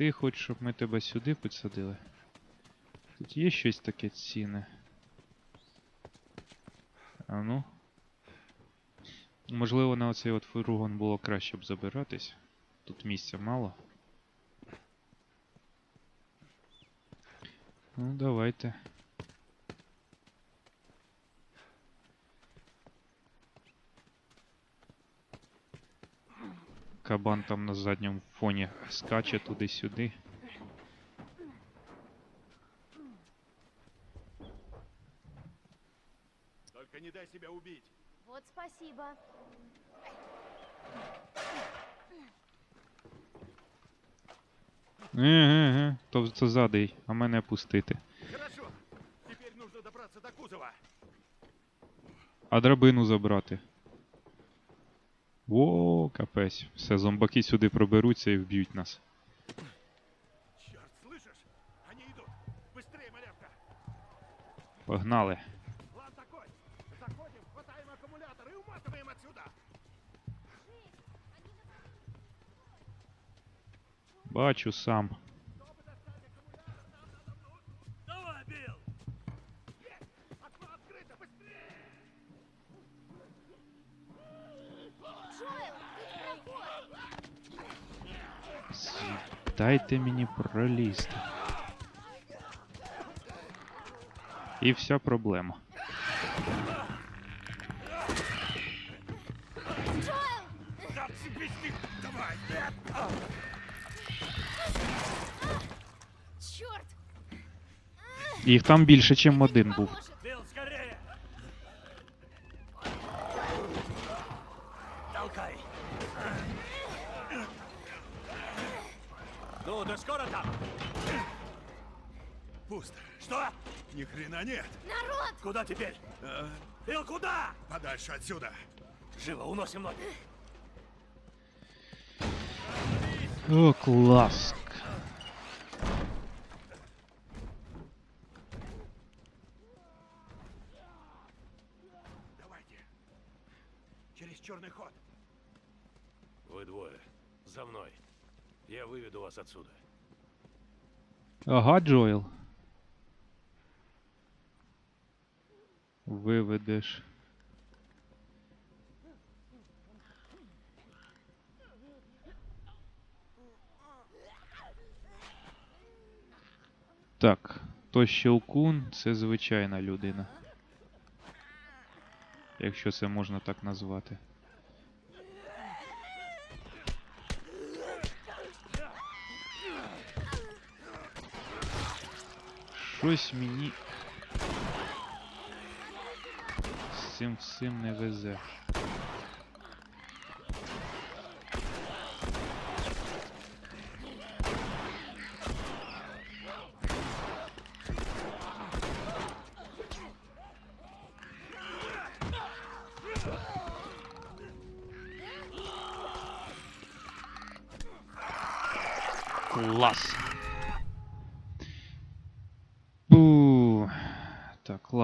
ти хочеш, щоб ми тебе сюди підсадили? Тут є щось таке цінне. А ну. Можливо, на оцей от фургон було краще б забиратись. Тут місця мало. Ну, давайте. Кабан там на задньому фоні скаче туди-сюди. Только не дай себя убить. Вот спасибо. Еге, то, то задий, а мене пустити. Хорошо. Теперь нужно добраться до кузова. А драбину забрати. О, капець. Все, зомбаки сюди проберуться і вб'ють нас. Черт, слышишь? Они идут. Быстрее, малявка. Погнали. План такой. Заходим, хватаем аккумулятор и уматываем отсюда. Бачу сам. Дайте мені пролізти. І вся проблема. Їх там більше, ніж один був. Скоро там? Пусто. Что? Ни хрена нет. Народ! Куда теперь? Билл, куда? Подальше отсюда. Живо, уносим ноги. О, клас. Давайте. Через черный ход. Вы двое. За мной. Я выведу вас отсюда. Ага, Джоел. Виведеш. Так, то щелкун це звичайна людина. Якщо це можна так назвати. Щось мені з цим всім не везе.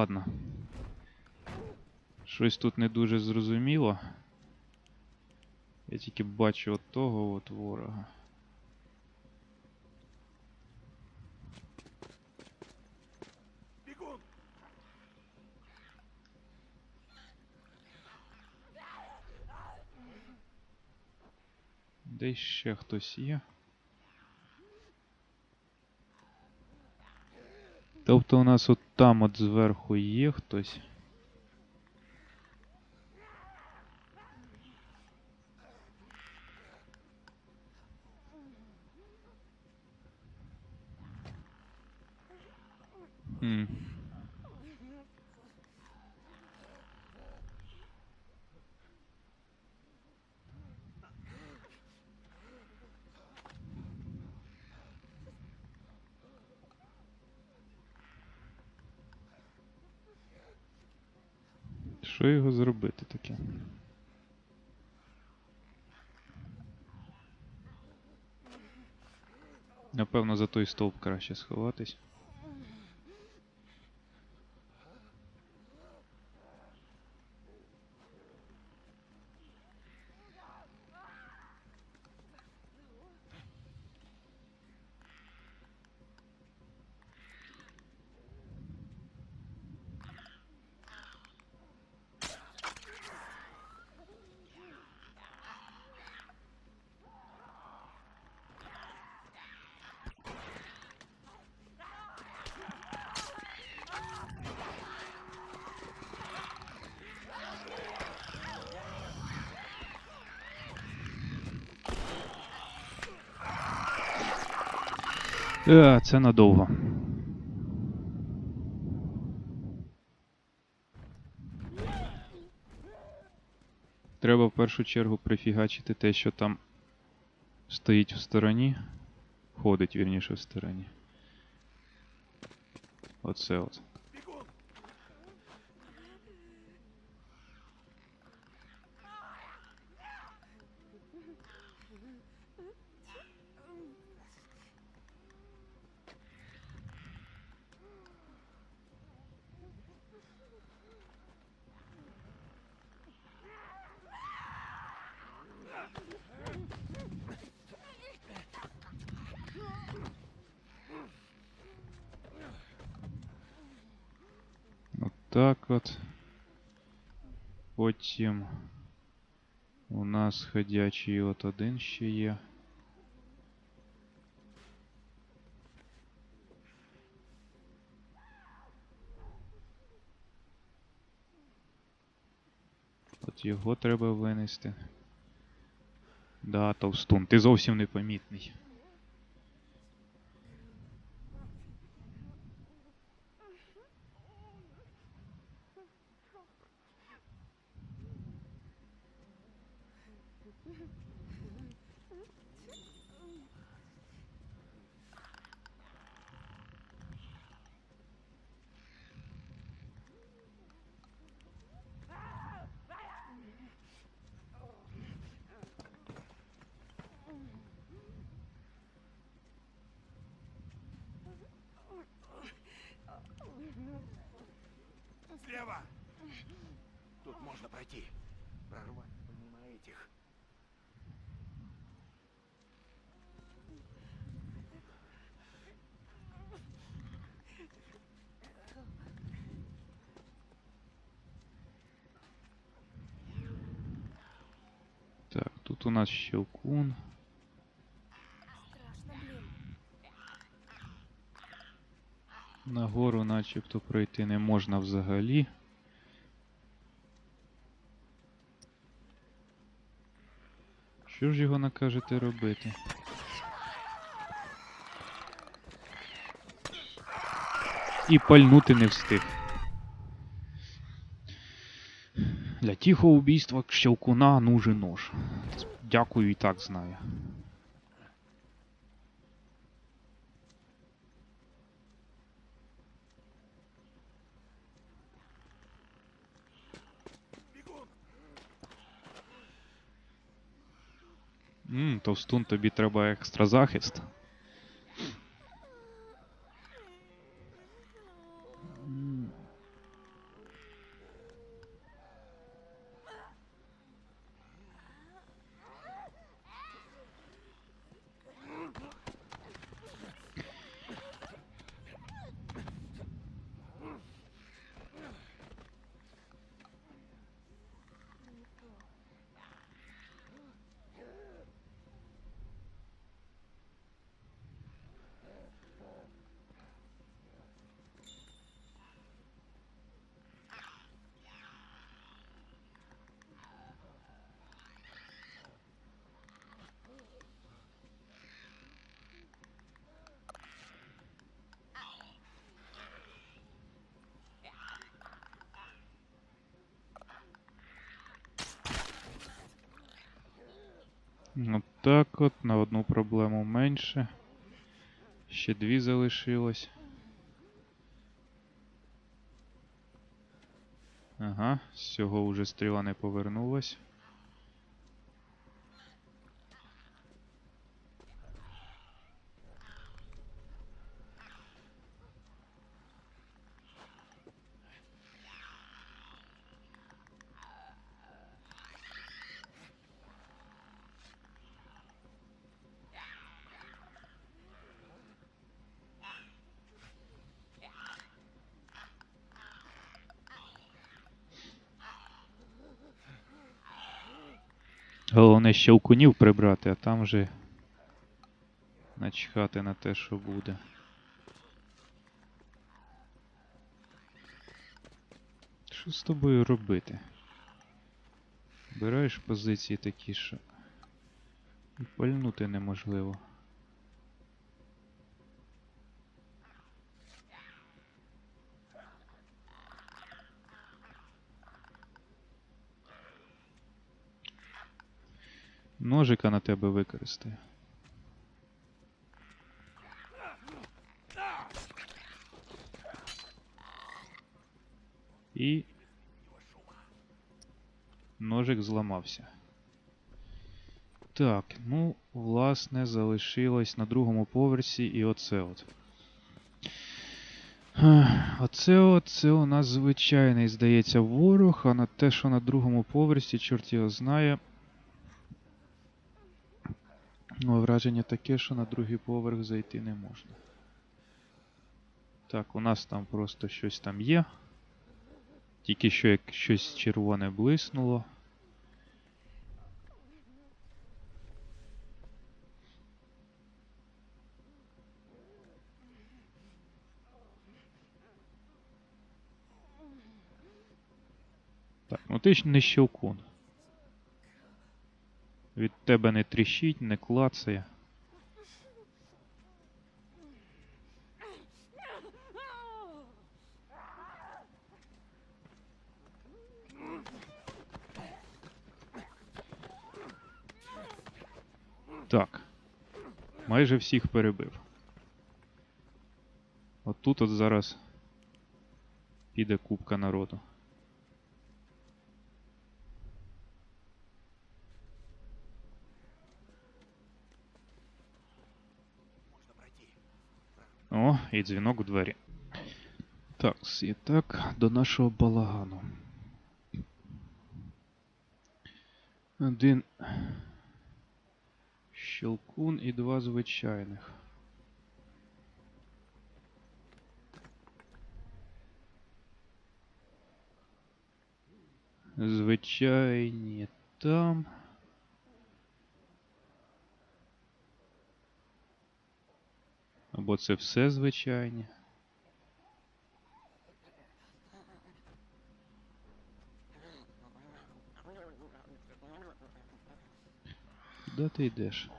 Ладно. Щось тут не дуже зрозуміло. Я тільки бачу от того от ворога. Десь ще хтось є. Тобто у нас от там от зверху є хтось. Хм. Що його зробити таке? Напевно, за той стовп краще сховатись. Е, це надовго. Треба в першу чергу прифігачити те, що там стоїть в стороні. Ходить, вірніше, в стороні. Оце от. Бегун! От так от. Потім у нас ходячий от один ще є. От його треба винести. Да, товстун, ти зовсім непомітний. Слева! Тут можно пройти. Прорвать помимо этих. У нас щелкун. Нагору начебто пройти не можна взагалі. Що ж його накажете робити? І пальнути не встиг. Для тихого убійства щелкуна нужен нож. Дякую і так знаю. Ммм, товстун, тобі треба екстра захист. От так от, на одну проблему менше. Ще дві залишилось. Ага, з цього вже стріла не повернулась. Головне щелкунів прибрати, а там вже начхати на те, що буде. Що з тобою робити? Бираєш позиції такі, що і пальнути неможливо. Ножика на тебе використаю. І ножик зламався. Так, ну, власне, залишилось на другому поверсі і оце от. Оце от, це у нас звичайний, здається, ворог, а на те, що на другому поверсі, чорт його знає. Ну, враження таке, що на другий поверх зайти не можна. Так, у нас там просто щось там є. Тільки що як щось червоне блиснуло. Так, ну ти ж не щелкун. Від тебе не тріщить, не клацає. Так. Майже всіх перебив. От тут от зараз піде кубка народу. О, і дзвінок у двері. Так, і так, до нашого балагану. Один щелкун і два звичайних. Звичайні там. Або це все звичайні. Куди ти йдеш?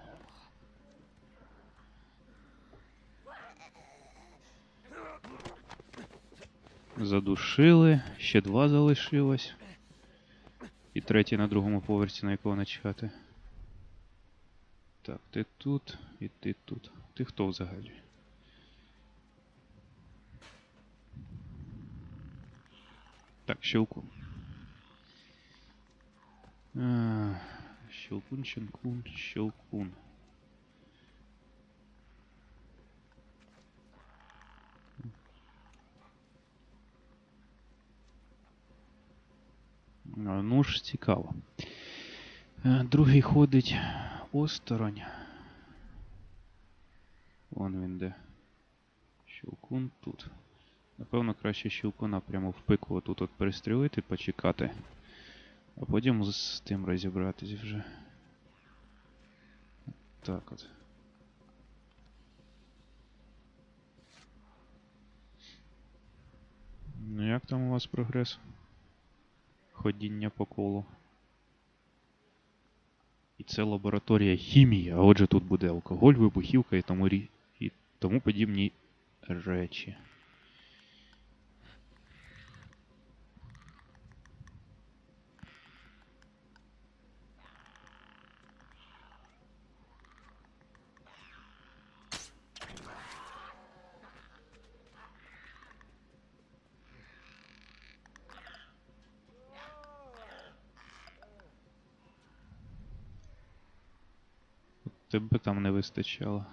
Задушили, ще два залишилось. І третій на другому поверсі, на якого начхати. Так, ти тут і ти тут. Ти хто взагалі? Так, щелкун. Щелкун, щелкун, щелкун. Ну ж цікаво. Другий ходить осторонь. Вон він де. Щелкун тут. Напевно, краще щелкуна прямо в пику отут от перестрілити, почекати. А потім з тим розібратись вже. Так от. Ну як там у вас прогрес? Ходіння по колу. І це лабораторія хімії, а отже тут буде алкоголь, вибухівка і тому, рі... і тому подібні речі. Тебе там не вистачало.